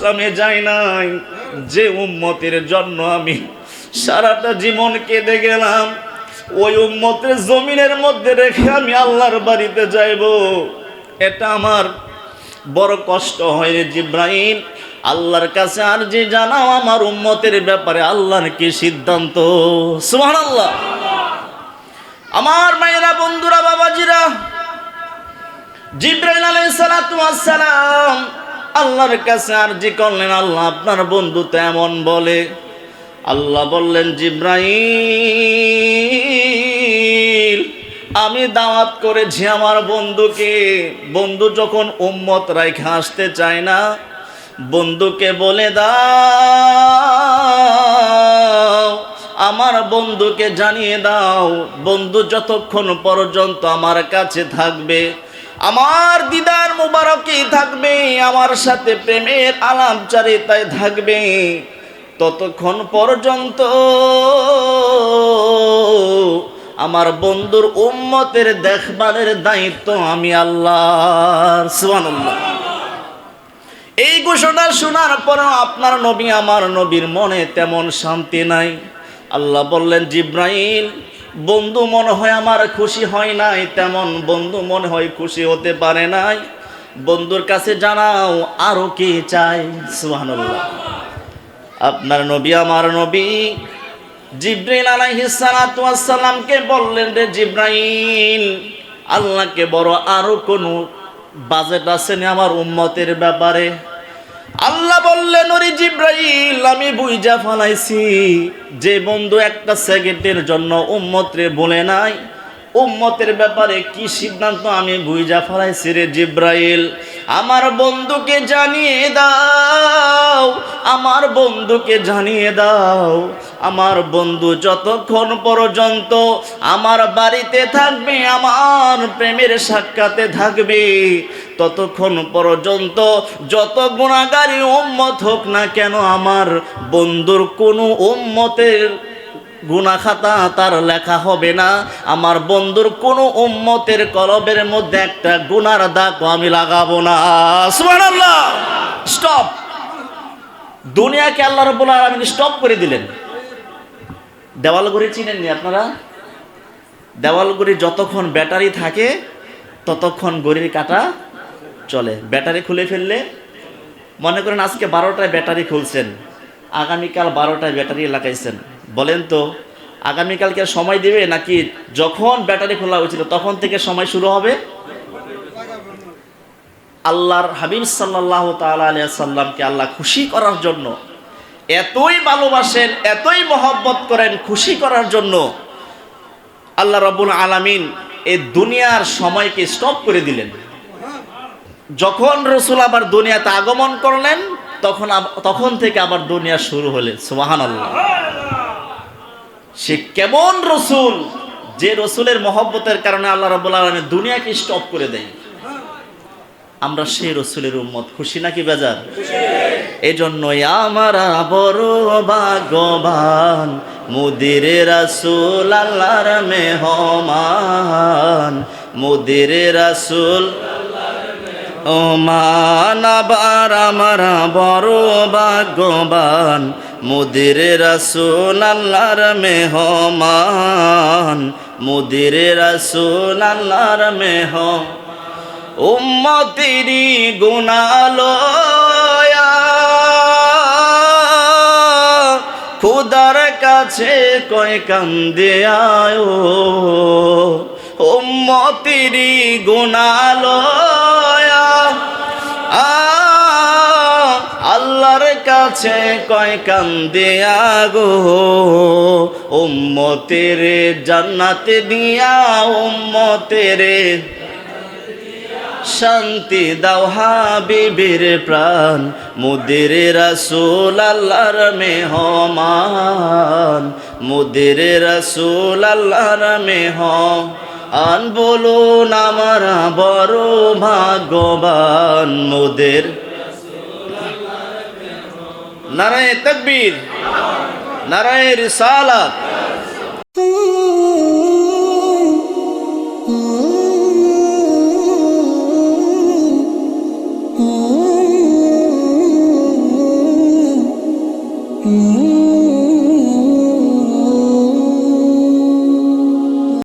বিশ্রামে যাই নাই, যে উম্মতের জন্য আমি সারাটা জীবন কেঁদে গেলাম, ওই উম্মতের জমিনের মধ্যে রেখে আমি আল্লাহর বাড়িতে যাইব। এটা আমার বড় কষ্ট হয় রে জিব্রাহিম আল্লাহর কাছে আর যে জানাও, আমার উম্মতের ব্যাপারে আল্লাহর কি সিদ্ধান্ত? সুবহানাল্লাহ। আমার মায়েরা, বন্ধুরা, বাবাজিরা সালাতু ওয়াস সালাম আল্লাহর কাছে আরজি করলেন আল্লাহ, আপনার বন্ধু তেমন বলে। আল্লাহ বললেন, জিব্রাইল, আমি দাওয়াত করেছি আমার বন্ধুকে। বন্ধু যখন উম্মত রাইখে আসতে চায় না, বন্ধুকে বলে, দাও, আমার বন্ধুকে জানিয়ে দাও। বন্ধু যতক্ষণ পর্যন্ত আমার কাছে থাকবে আমার দিদার মুবারকই থাকবে, আমার সাথে প্রেমের আলাপচারিতায় থাকবে। ততক্ষণ পর্যন্ত আমার বন্ধুর উম্মতের দেখভালের দায়িত্ব আমি আল্লাহর, সুবহানাল্লাহ। এই ঘোষণা শোনার পরেও আপনার নবী, আমার নবীর মনে তেমন শান্তি নাই। আল্লাহ বললেন, জিব্রাইল বন্ধু মনে হয় আমার খুশি হয় নাই, তেমন বন্ধু মনে হয় খুশি হতে পারে নাই। বন্ধুর কাছে জানাও, আরও কি চাই সুবহানাল্লাহ। আপনার নবী আমার নবী জিব্রাইল আলাইহিস সালাতু ওয়াস সালামকে বললেন রে জিব্রাইল, আল্লাহকে বড় আরও কোনো বাজেট আছে নি আমার উম্মতের ব্যাপারে? আল্লাহ বললেন জিব্রাইল আমি বুইজা ফালাইছি। যে বন্ধু একটা সেকেন্ডের জন্য উম্মতরে বলে নাই। উম্মতের ব্যাপারে কি সিদ্ধান্ত আমি বুইজা ফালাইছি রে জিব্রাইল? আমার বন্ধুকে জানিয়ে দাও, আমার বন্ধুকে জানিয়ে দাও। আমার বন্ধু যতক্ষণ পর্যন্ত আমার বাড়িতে থাকবে, আমার প্রেমের সাক্ষাতে থাকবে ততক্ষণ পর্যন্ত যত গুণাগারী উম্মত হোক না কেন আমার বন্ধুর কোনো উম্মতের গুনা খাতা তার লেখা হবে না। আমার বন্ধুর কোনো উম্মতের কলবের মধ্যে একটা গুনার দাগ আমি লাগাবো না। স্টপ! দুনিয়াকে আল্লাহ রাব্বুল আলামিন স্টপ করে দিলেন। দেওয়ালগুড়ি চিনেননি আপনারা? দেওয়ালগুড়ি যতক্ষণ ব্যাটারি থাকে, ততক্ষণ গড়ির কাটা চলে। ব্যাটারি খুলে ফেললে মনে করেন আজকে বারোটায় ব্যাটারি খুলছেন, আগামীকাল বারোটায় ব্যাটারি লাগাইছেন। বলেন তো, আগামীকালকে সময় দেবে নাকি যখন ব্যাটারি খোলা হয়েছিল তখন থেকে সময় শুরু হবে? আল্লাহর হাবিব সাল্লাহ সাল্লামকে আল্লাহ খুশি করার জন্য, এতই ভালোবাসেন, এতই মহব্বত করেন খুশি করার জন্য আল্লাহ রবুল আলামিন এই দুনিয়ার সময়কে স্টপ করে দিলেন। যখন রসুল আবার দুনিয়াতে আগমন করলেন, তখন তখন থেকে আবার দুনিয়া শুরু হলেন সুবাহান আল্লাহ সে কেমন রসুল যে রসুলের মহব্বতের কারণে আল্লাহ রবুল আলমী দুনিয়াকে স্টপ করে দেয় আমরা সেই রসুলের উম্মত, খুশি নাকি বেজার? এই জন্যই আমরা বড় ভাগ্যবান, মুদির রাসুল আল্লাহর মেহমান, মুদির রাসুল ও মান আবার আমরা বড় ভাগ্যবান, মুদির রাসুল আল্লাহর মেহমান, মুদির রাসুল আল্লাহর মেহ উম্মতিরি গুণালয়া, খুদার কাছে কয় কান্দে আয়। উম্মতিরি গুণালয়া আ আল্লাহর কাছে কয় কান্দে আগো। উম্মতের জান্নাতে দিয়া, উম্মতের শান্তি দাও হাবিবের প্রাণ। মুদের রাসূল আল্লাহর মেহমান, মুদের রাসূল আল্লাহর মেহ আন বলুন আমার বড় ভাগ্যবান মোদের নারায় তকবীর নারায় রিসালাত Mm-hmm.